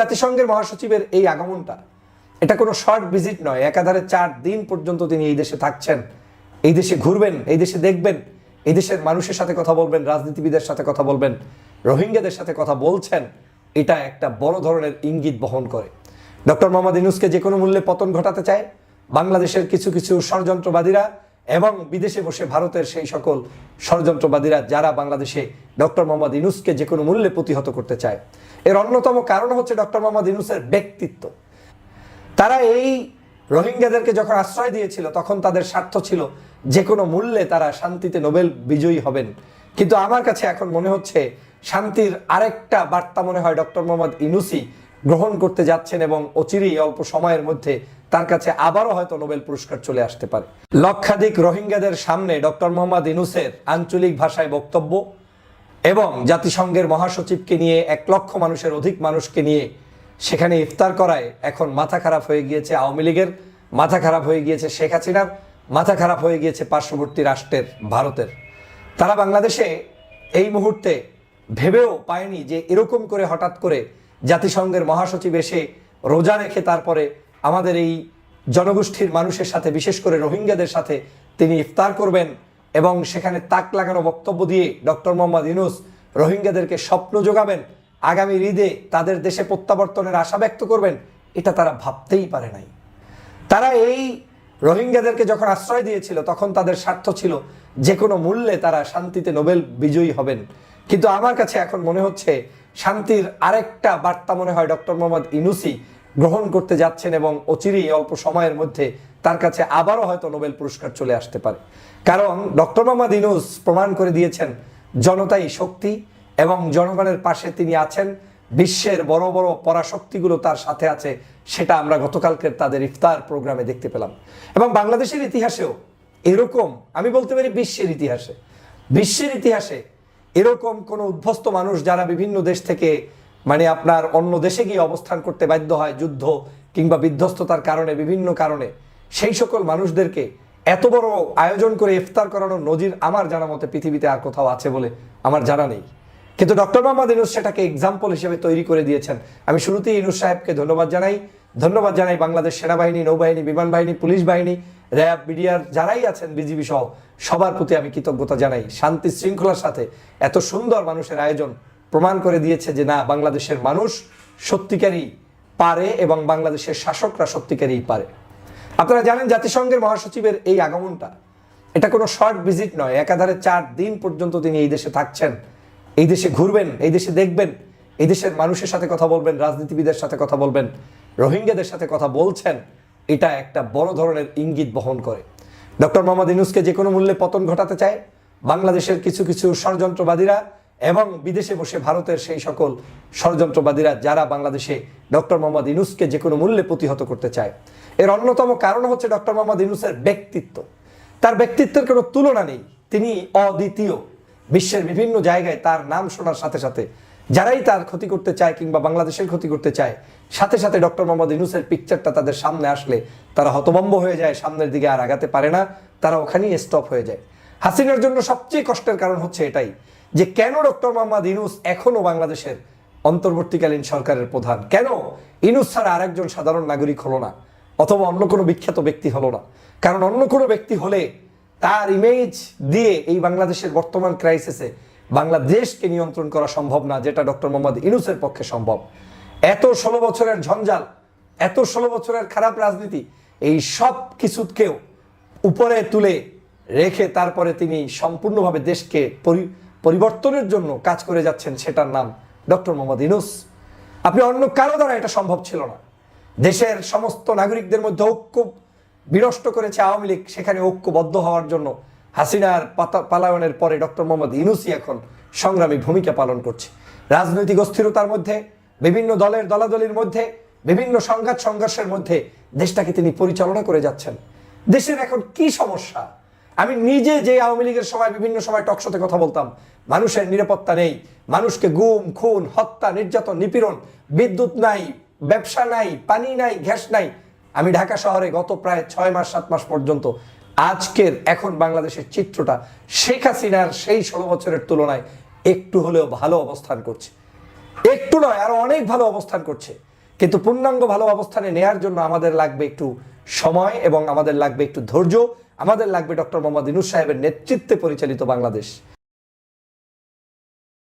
জাতিসংঘের মহাসচিবের এই আগমনটা, এটা কোনো শর্ট ভিজিট নয়, একাধারে চার দিন পর্যন্ত তিনি এই দেশে থাকছেন। এই দেশে ঘুরবেন, এই দেশে দেখবেন, এই দেশের মানুষের সাথে কথা বলবেন, রাজনীতিবিদের সাথে কথা বলবেন, রোহিঙ্গাদের সাথে কথা বলছেন, এটা একটা বড় ধরনের ইঙ্গিত বহন করে। ডক্টর মোহাম্মদ ইনুসকে যে কোনো মূল্যে পতন ঘটাতে চায়, বাংলাদেশের কিছু কিছু ষড়যন্ত্রবাদীরা এবং বিদেশে বসে ভারতের সেই সকল ষড়যন্ত্রবাদীরা যারা বাংলাদেশে ডক্টর মোহাম্মদ ইনুসকে যে কোনো মূল্যে প্রতিহত করতে চায়। এর অন্যতম কারণ হচ্ছে ডক্টর মোহাম্মদ ইনুসের ব্যক্তিত্ব। তারা এই রোহিঙ্গাদেরকে যখন আশ্রয় দিয়েছিল, তখন তাদের স্বার্থ ছিল যে কোনো মূল্যে তারা শান্তিতে নোবেল বিজয়ী হবেন। কিন্তু আমার কাছে এখন মনে হচ্ছে শান্তির আরেকটা বার্তা মনে হয় ডক্টর মোহাম্মদ ইনুসি গ্রহণ করতে যাচ্ছেন এবং অচিরেই, অল্প সময়ের মধ্যে তার কাছে আবারও হয়তো নোবেল পুরস্কার চলে আসতে পারে। লক্ষাধিক রোহিঙ্গাদের সামনে ডক্টর মোহাম্মদ ইনুসের আঞ্চলিক ভাষায় বক্তব্য এবং জাতিসংঘের মহাসচিবকে নিয়ে এক লক্ষ মানুষের অধিক মানুষকে নিয়ে সেখানে ইফতার করায় এখন মাথা খারাপ হয়ে গিয়েছে আওয়ামী লীগের, মাথা খারাপ হয়ে গিয়েছে শেখ হাসিনার, মাথা খারাপ হয়ে গিয়েছে পার্শ্ববর্তী রাষ্ট্রের, ভারতের। তারা বাংলাদেশে এই মুহূর্তে ভেবেও পায়নি যে এরকম করে হঠাৎ করে জাতিসংঘের মহাসচিব এসে রোজা রেখে তারপরে আমাদের এই জনগোষ্ঠীর মানুষের সাথে, বিশেষ করে রোহিঙ্গাদের সাথে তিনি ইফতার করবেন। এবং সেখানে তাক লাগানো বক্তব্য দিয়ে ডক্টর মোহাম্মদ ইনুস রোহিঙ্গাদেরকে স্বপ্ন যোগাবেন আগামী ঈদে তাদের দেশে প্রত্যাবর্তনের আশা ব্যক্ত করবেন, এটা তারা ভাবতেই পারে নাই। তারা এই রোহিঙ্গাদেরকে যখন আশ্রয় দিয়েছিল, তখন তাদের স্বার্থ ছিল যে কোনো মূল্যে তারা শান্তিতে নোবেল বিজয়ী হবেন। কিন্তু আমার কাছে এখন মনে হচ্ছে, শান্তির আরেকটা বার্তা মনে হয় ডক্টর মোহাম্মদ ইনুসি গ্রহণ করতে যাচ্ছেন এবং অচিরেই, অল্প সময়ের মধ্যে তার কাছে আবারও হয়তো নোবেল পুরস্কার চলে আসতে পারে। কারণ ডক্টর মোহাম্মদ ইনুস প্রমাণ করে দিয়েছেন, জনতাই শক্তি এবং জনগণের পাশে তিনি আছেন, বিশ্বের বড় বড় পরাশক্তিগুলো তার সাথে আছে, সেটা আমরা গতকালকের তাদের ইফতার প্রোগ্রামে দেখতে পেলাম। এবং বাংলাদেশের ইতিহাসেও এরকম, আমি বলতে পারি বিশ্বের ইতিহাসে বিশ্বের ইতিহাসে এরকম কোনো উদ্ভস্ত মানুষ যারা বিভিন্ন দেশ থেকে মানে আপনার অন্য দেশে গিয়ে অবস্থান করতে বাধ্য হয় যুদ্ধ কিংবা বিধ্বস্ততার কারণে, বিভিন্ন কারণে। সেই সকল মানুষদেরকে এত বড় আয়োজন করে ইফতার করানোর নজির আমার জানা মতে পৃথিবীতে আর কোথাও আছে বলে আমার জানা নেই। কিন্তু ডক্টর মোহাম্মদ ইনুস সেটাকে এক্সাম্পল হিসেবে তৈরি করে দিয়েছেন। আমি শুরুতেই ইনুস সাহেবকে ধন্যবাদ জানাই। ধন্যবাদ জানাই বাংলাদেশ সেনাবাহিনী, নৌবাহিনী, বিমান বাহিনী, পুলিশ বাহিনী, র্যাব বিডিআর যারাই আছেন, বিজিবি সহ সবার প্রতি আমি কৃতজ্ঞতা জানাই। শান্তি শৃঙ্খলার সাথে এত সুন্দর মানুষের আয়োজন প্রমাণ করে দিয়েছে যে না, বাংলাদেশের মানুষ সত্যিকারই পারে এবং বাংলাদেশের শাসকরা সত্যিকারই পারে। আপনারা জানেন জাতিসংঘের মহাসচিবের এই আগমনটা। এটা কোনো শর্ট ভিজিট নয়, একাধারে চার দিন পর্যন্ত তিনি এই দেশে থাকছেন। এই দেশে ঘুরবেন, এই দেশে দেখবেন, এই দেশের মানুষের সাথে কথা বলবেন, রাজনীতিবিদের সাথে কথা বলবেন, রোহিঙ্গাদের সাথে কথা বলছেন। এটা একটা বড় ধরনের ইঙ্গিত বহন করে। ডক্টর মোহাম্মদ ইনুসকে যে কোনো মূল্যে পতন ঘটাতে চায়। বাংলাদেশের কিছু কিছু ষড়যন্ত্রবাদীরা এবং বিদেশে বসে ভারতের সেই সকল ষড়যন্ত্রবাদীরা যারা বাংলাদেশে ডক্টর মোহাম্মদ ইনুসকে যে কোনো মূল্যে প্রতিহত করতে চায়। এর অন্যতম কারণ হচ্ছে ডক্টর মোহাম্মদ ইনুসের ব্যক্তিত্ব। তার ব্যক্তিত্বের কোনো তুলনা নেই। তিনি অদ্বিতীয়। বিশ্বের বিভিন্ন জায়গায় তার নাম শোনার সাথে সাথে যারাই তার ক্ষতি করতে চায় কিংবা বাংলাদেশের ক্ষতি করতে চায়, সাথে সাথে ডক্টর মোহাম্মদ ইনুসের পিকচারটা তাদের সামনে আসলে তারা হতভম্ব হয়ে যায়, সামনের দিকে আর আগাতে পারে না। তারা ওখানেই স্টপ হয়ে যায়। হাসিনার জন্য সবচেয়ে কষ্টের কারণ হচ্ছে এটাই যে কেন ডক্টর মোহাম্মদ ইনুস এখনও বাংলাদেশের অন্তর্বর্তীকালীন সরকারের প্রধান? কেন ইনুস ছাড়া আরেকজন সাধারণ নাগরিক হলো না? অথবা অন্য কোনো বিখ্যাত ব্যক্তি হলো না? কারণ অন্য কোনো ব্যক্তি হলে তার ইমেজ দিয়ে এই বাংলাদেশের বর্তমান ক্রাইসিসে বাংলাদেশকে নিয়ন্ত্রণ করা সম্ভব না, যেটা ডক্টর মোহাম্মদ ইনুসের পক্ষে সম্ভব। এত ষোলো বছরের ঝঞ্ঝাল, এত ষোলো বছরের খারাপ রাজনীতি, এই সব কিছুকেও উপরে তুলে রেখে তারপরে তিনি সম্পূর্ণভাবে দেশকে পরি- পরিবর্তনের জন্য কাজ করে যাচ্ছেন সেটার নাম ডক্টর মোহাম্মদ ইনুস আপনি অন্য কারও দ্বারা এটা সম্ভব ছিল না। দেশের সমস্ত নাগরিকদের মধ্যে ঐক্য বিনষ্ট করেছে আওয়ামী লীগ। সেখানে ঐক্যবদ্ধ হওয়ার জন্য হাসিনার পালায়নের পরে ডক্টর মোহাম্মদ ইনুসি এখন সংগ্রামী ভূমিকা পালন করছে। রাজনৈতিক অস্থিরতার মধ্যে, বিভিন্ন দলের দলাদলির মধ্যে, বিভিন্ন সংঘাত সংঘর্ষের মধ্যে দেশটাকে তিনি পরিচালনা করে যাচ্ছেন। দেশের এখন কি সমস্যা? আমি নিজে যে আওয়ামী লীগের সময় বিভিন্ন সময় টকশোতে কথা বলতাম, মানুষের নিরাপত্তা নেই, মানুষকে গুম, খুন, হত্যা, নির্যাতন, নিপীড়ন, বিদ্যুৎ নাই, ব্যবসা নাই, পানি নাই, গ্যাস নাই। আমি ঢাকা শহরে গত প্রায় ছয় মাস, সাত মাস পর্যন্ত আজকের এখন বাংলাদেশের চিত্রটা শেখ হাসিনার সেই ষোলো বছরের তুলনায় একটু হলেও ভালো অবস্থান করছে। একটু নয়, আরও অনেক ভালো অবস্থান করছে। কিন্তু পূর্ণাঙ্গ ভালো অবস্থানে নেয়ার জন্য আমাদের লাগবে একটু সময় এবং আমাদের লাগবে একটু ধৈর্য। আমাদের লাগবে ডক্টর মোহাম্মদ ইনুস সাহেবের নেতৃত্বে পরিচালিত বাংলাদেশ।